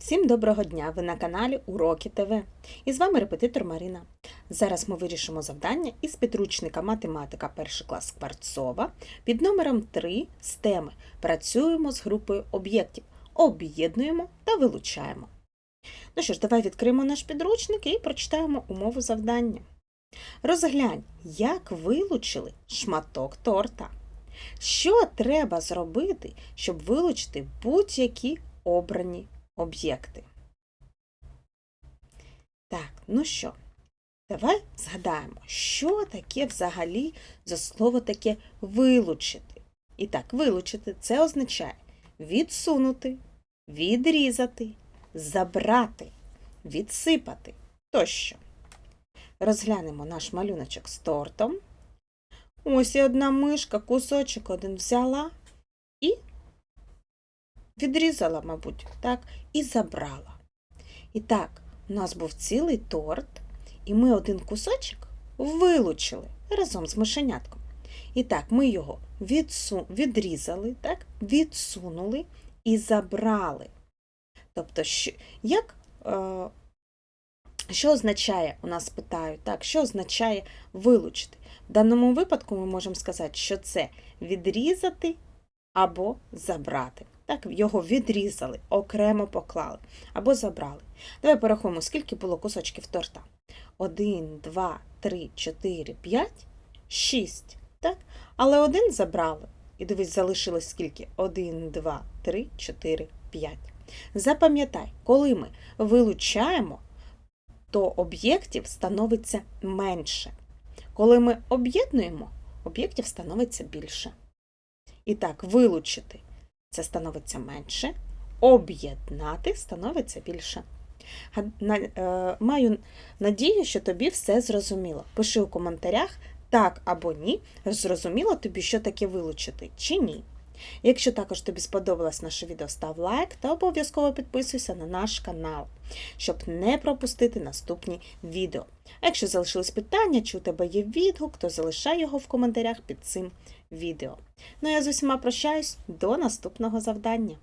Всім доброго дня! Ви на каналі Уроки ТВ. І з вами репетитор Марина. Зараз ми вирішимо завдання із підручника математика 1 клас Скворцова під номером 3 з теми Працюємо з групою об'єктів, об'єднуємо та вилучаємо. Ну що ж, давай відкриємо наш підручник і прочитаємо умову завдання. Розглянь, як вилучили шматок торта. Що треба зробити, щоб вилучити будь-які обрані об'єкти? Так, ну що, давай згадаємо, що таке взагалі за слово таке вилучити. І так, вилучити це означає відсунути, відрізати, забрати, відсипати тощо. Розглянемо наш малюночок з тортом. Ось і одна мишка, кусочок один взяла і відрізала, мабуть, так, і забрала. І так, у нас був цілий торт, і ми один кусочок вилучили разом з мишенятком. І так, ми його відсу... відрізали, так, відсунули і забрали. Тобто, що, як, е, що означає, у нас питають, так, що означає вилучити? В даному випадку ми можемо сказати, що це відрізати або забрати. Так, його відрізали, окремо поклали або забрали. Давай порахуємо, скільки було кусочків торта. 1, 2, 3, 4, 5, 6. Так? Але один забрали. І дивись, залишилось скільки? 1, 2, 3, 4, 5. Запам'ятай, коли ми вилучаємо, то об'єктів становиться менше. Коли ми об'єднуємо, об'єктів становиться більше. І так, вилучити це становиться менше, об'єднати становиться більше. Е, Маю надію, що тобі все зрозуміло. Пиши у коментарях так або ні, зрозуміло тобі, що таке вилучити чи ні. Якщо також тобі сподобалось наше відео, став лайк та обов'язково підписуйся на наш канал, щоб не пропустити наступні відео. А якщо залишились питання, чи у тебе є відгук, то залишай його в коментарях під цим відео. Ну я з усіма прощаюсь до наступного завдання.